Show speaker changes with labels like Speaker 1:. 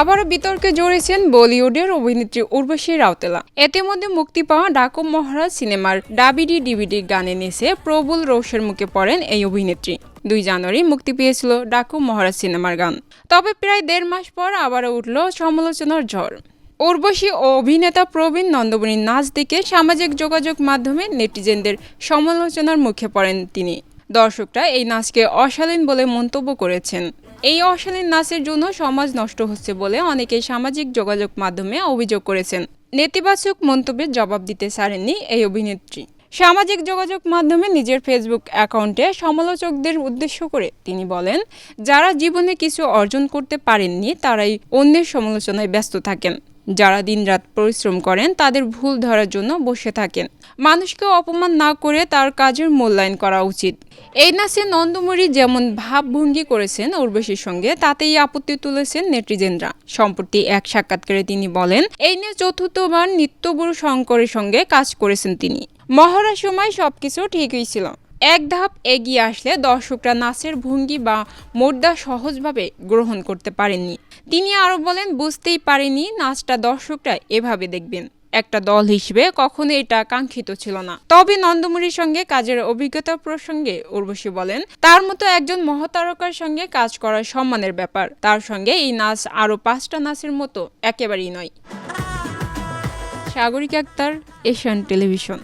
Speaker 1: আবারও বিতর্কে জড়িয়েছেন বলিউডের অভিনেত্রী উর্বশী রাউতেলা। এতে মধ্যে মুক্তি পাওয়া ডাকু মহারাজ সিনেমার ডাবিডি ডিভিডি গানে নেচে প্রবল রোষের মুখে পড়েন এই অভিনেত্রী। দুই জানুয়ারি মুক্তি পেয়েছিল ডাকু মহারাজ সিনেমার গান। তবে প্রায় দেড় মাস পর আবারও উঠল সমালোচনার ঝড়। উর্বশী ও অভিনেতা প্রবীণ নন্দবরীর নাচ দেখে সামাজিক যোগাযোগ মাধ্যমে নেটিজেনদের সমালোচনার মুখে পড়েন তিনি। দর্শকরা এই নাচকে অশালীন বলে মন্তব্য করেছেন। এই অশালীন নাচের জন্য সমাজ নষ্ট হচ্ছে বলে অনেকে সামাজিক যোগাযোগ মাধ্যমে অভিযোগ করেছেন। নেতিবাচক মন্তব্যের জবাব দিতে ছাড়েননি এই অভিনেত্রী। সামাজিক যোগাযোগ মাধ্যমে নিজের ফেসবুক অ্যাকাউন্টে সমালোচকদের উদ্দেশ্য করে তিনি বলেন, যারা জীবনে কিছু অর্জন করতে পারেননি, তারাই অন্যের সমালোচনায় ব্যস্ত থাকেন। যারা দিনরাত পরিশ্রম করেন, তাদের ভুল ধরার জন্য বসে থাকেন। মানুষকে অপমান না করে তার কাজের মূল্যায়ন করা উচিত। এই নাচে নন্দমুরি যেমন ভাবভঙ্গি করেছেন উর্বশীর সঙ্গে, তাতেই আপত্তি তুলেছেন নেটিজেনরা। সম্প্রতি এক সাক্ষাৎকারে তিনি বলেন, এই নিয়ে চতুর্থবার নিত্যগুরু শঙ্করের সঙ্গে কাজ করেছেন তিনি। মহড়ার সময় সবকিছু ঠিকই ছিল। এক ধাপ এগিয়ে আসলে দর্শকরা নাচের ভঙ্গি বা মোর্দা সহজভাবে গ্রহণ করতে পারেননি। তিনি আরও বলেন, বুঝতেই পারেনি নাচটা দর্শকরা এভাবে দেখবেন। একটা দল হিসেবে কখনো এটা কাঙ্ক্ষিত ছিল না। তবে নন্দমুরির সঙ্গে কাজের অভিজ্ঞতা প্রসঙ্গে উর্বশী বলেন, তার মতো একজন মহাতারকার সঙ্গে কাজ করা সম্মানের ব্যাপার। তার সঙ্গে এই নাচ আরও পাঁচটা নাচের মতো একেবারেই নয়। Sagarik Akter, Asian television.